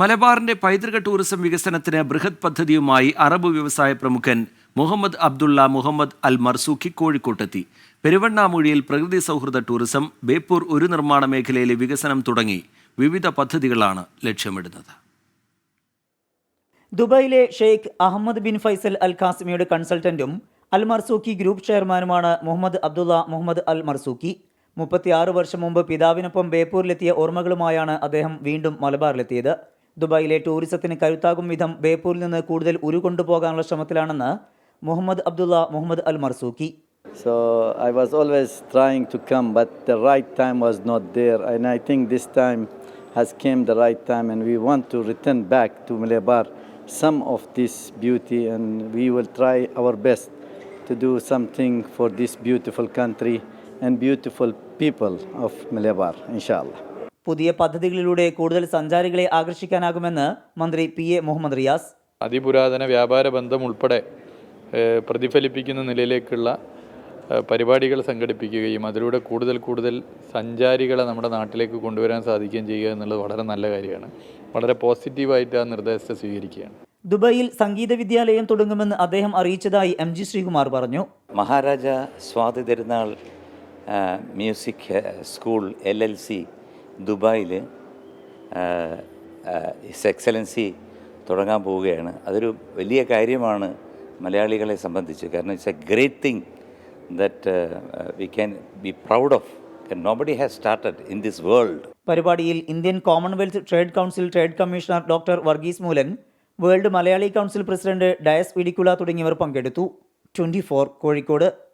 മലബാറിന്റെ പൈതൃക ടൂറിസം വികസനത്തിന് ബൃഹത് പദ്ധതിയുമായി അറബ് വ്യവസായ പ്രമുഖൻ Mohammed Abdullah Mohammed Al Marzooqi കോഴിക്കോട്ടെത്തി. പെരുവണ്ണാമൂഴിയിൽ പ്രകൃതി സൗഹൃദ ടൂറിസം ബേപ്പൂർ ഒരു നിർമ്മാണ മേഖലയിലെ വികസനം തുടങ്ങി വിവിധ പദ്ധതികളാണ് ലക്ഷ്യമിടുന്നത്. ദുബായിലെ Sheikh Ahmed bin Faisal Al ഖാസിമിയുടെ കൺസൾട്ടന്റും Al Marzooqi group ചെയർമാനുമാണ് Mohammed Abdullah Mohammed Al Marzooqi മുപ്പത്തിയാറ് വർഷം മുമ്പ് പിതാവിനൊപ്പം ബേപ്പൂരിലെത്തിയ ഓർമ്മകളുമായാണ് അദ്ദേഹം വീണ്ടും മലബാറിലെത്തിയത്. ദുബായിലെ ടൂറിസത്തിന് കരുത്താകും വിധം ബേപ്പൂരിൽ നിന്ന് കൂടുതൽ ഉരുകൊണ്ടുപോകാനുള്ള ശ്രമത്തിലാണെന്ന് Mohammed Abdullah Mohammed Al Marzooqi So I was always trying to come, but the right time was not there. And I think this time has came the right time, and we want to return back to Malabar some of this beauty, and we will try our best to do something for this beautiful country and beautiful people of Malabar, inshallah. പുതിയ പദ്ധതികളിലൂടെ കൂടുതൽ സഞ്ചാരികളെ ആകർഷിക്കാനാകുമെന്ന് മന്ത്രി P A Muhammad Riyas. അതിപുരാതന വ്യാപാര ബന്ധം ഉൾപ്പെടെ പ്രതിഫലിപ്പിക്കുന്ന നിലയിലേക്കുള്ള പരിപാടികൾ സംഘടിപ്പിക്കുകയും അതിലൂടെ കൂടുതൽ കൂടുതൽ സഞ്ചാരികളെ നമ്മുടെ നാട്ടിലേക്ക് കൊണ്ടുവരാൻ സാധിക്കുകയും ചെയ്യുക എന്നുള്ളത് വളരെ നല്ല കാര്യമാണ്. വളരെ പോസിറ്റീവായിട്ട് ആ നിർദ്ദേശത്തെ സ്വീകരിക്കുകയാണ്. ദുബായിൽ സംഗീത വിദ്യാലയം തുടങ്ങുമെന്ന് അദ്ദേഹം അറിയിച്ചതായി എം ജി ശ്രീകുമാർ പറഞ്ഞു. Maharaja Swathi Thirunal music school L L C ദുബായിൽ ഹിസ് എക്സലൻസി തുടങ്ങാൻ പോവുകയാണ്. അതൊരു വലിയ കാര്യമാണ് മലയാളികളെ സംബന്ധിച്ച്. കാരണം it's a great thing that we can be proud of nobody has started in this world പരിപാടിയിൽ Indian Commonwealth Trade Council trade commissioner doctor Varghese Moolan world Malayali council president Dias Pidikkula തുടങ്ങിയവർ പങ്കെടുത്തു. Twenty Kozhikode.